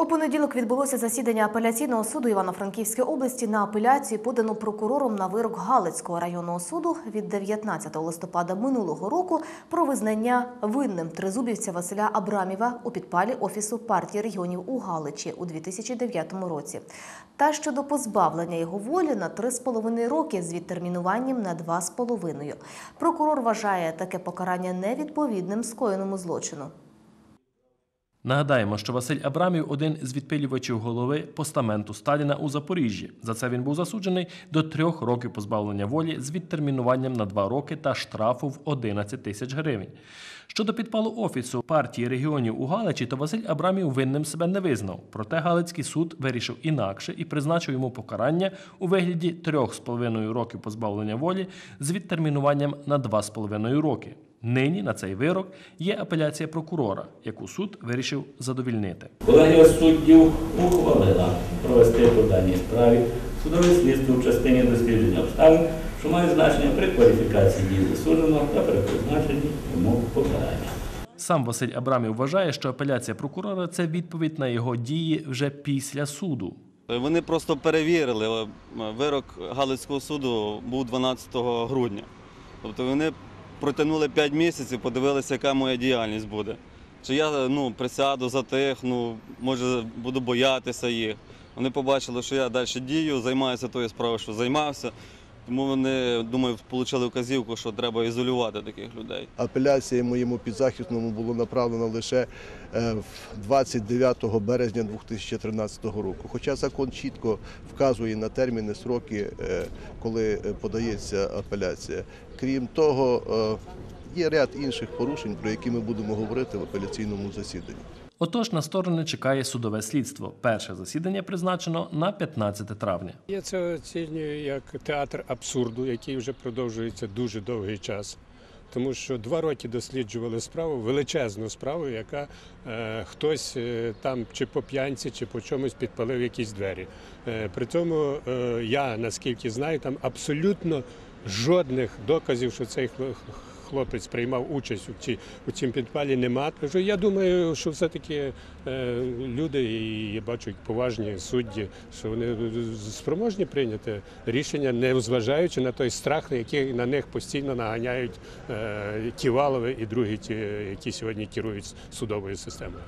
У понеділок відбулося засідання апеляційного суду Івано-Франківської області на апеляцію, подану прокурором на вирок Галицького районного суду від 19 листопада минулого року про визнання винним тризубівця Василя Абрамєва у підпалі офісу партії регіонів у Галичі у 2009 році, та щодо позбавлення його волі на 3,5 роки з відтермінуванням на 2,5. Прокурор вважає таке покарання невідповідним скоєному злочину. Нагадаємо, що Василь Абрамів один з відпилювачів голови постаменту Сталіна у Запоріжжі. За це він був засуджений до трьох років позбавлення волі з відтермінуванням на два роки та штрафу в 11 тисяч гривень. Щодо підпалу офісу партії регіонів у Галичі, то Василь Абрамів винним себе не визнав. Проте Галицький суд вирішив інакше і призначив йому покарання у вигляді трьох з половиною років позбавлення волі з відтермінуванням на два з половиною роки. Нині на цей вирок є апеляція прокурора, яку суд вирішив задовільнити. Колегія суддів ухвалила провести по даній справі судове слідство в частині дослідження обставин, що має значення при кваліфікації дій засудженого та при призначенні йому покарання. Сам Василь Абрамів вважає, що апеляція прокурора це відповідь на його дії вже після суду. Вони просто перевірили. е, Вирок Галицького суду був 12 грудня. Тобто вони протягнули 5 місяців, подивилися, яка моя діяльність буде. Чи я ну, присяду ну, може, буду боятися їх. Вони побачили, що я далі дію, займаюся тою справою, що займався. Тому вони, думаю, отримали вказівку, що треба ізолювати таких людей. Апеляція моєму підзахисному було направлено лише е, в 29 березня 2013 року. Хоча закон чітко вказує на терміни, сроки, е, коли е, подається апеляція. Крім того, е, є ряд інших порушень, про які ми будемо говорити в апеляційному засіданні. Отож, на сторони чекає судове слідство. Перше засідання призначено на 15 травня. Я це оцінюю як театр абсурду, який вже продовжується дуже довгий час. Тому що два роки досліджували справу, величезну справу, яка е, хтось е, там чи по п'янці, чи по чомусь підпалив якісь двері. Е, при цьому е, я наскільки знаю, там абсолютно жодних доказів, що цей хлопець приймав участь у, ці, у цім підпалі, нема. Тож я думаю, що все-таки е, люди, і я бачу поважні судді, що вони спроможні прийняти рішення, не зважаючи на той страх, який на них постійно наганяють е, Ківалови і другі, ті, які сьогодні керують судовою системою.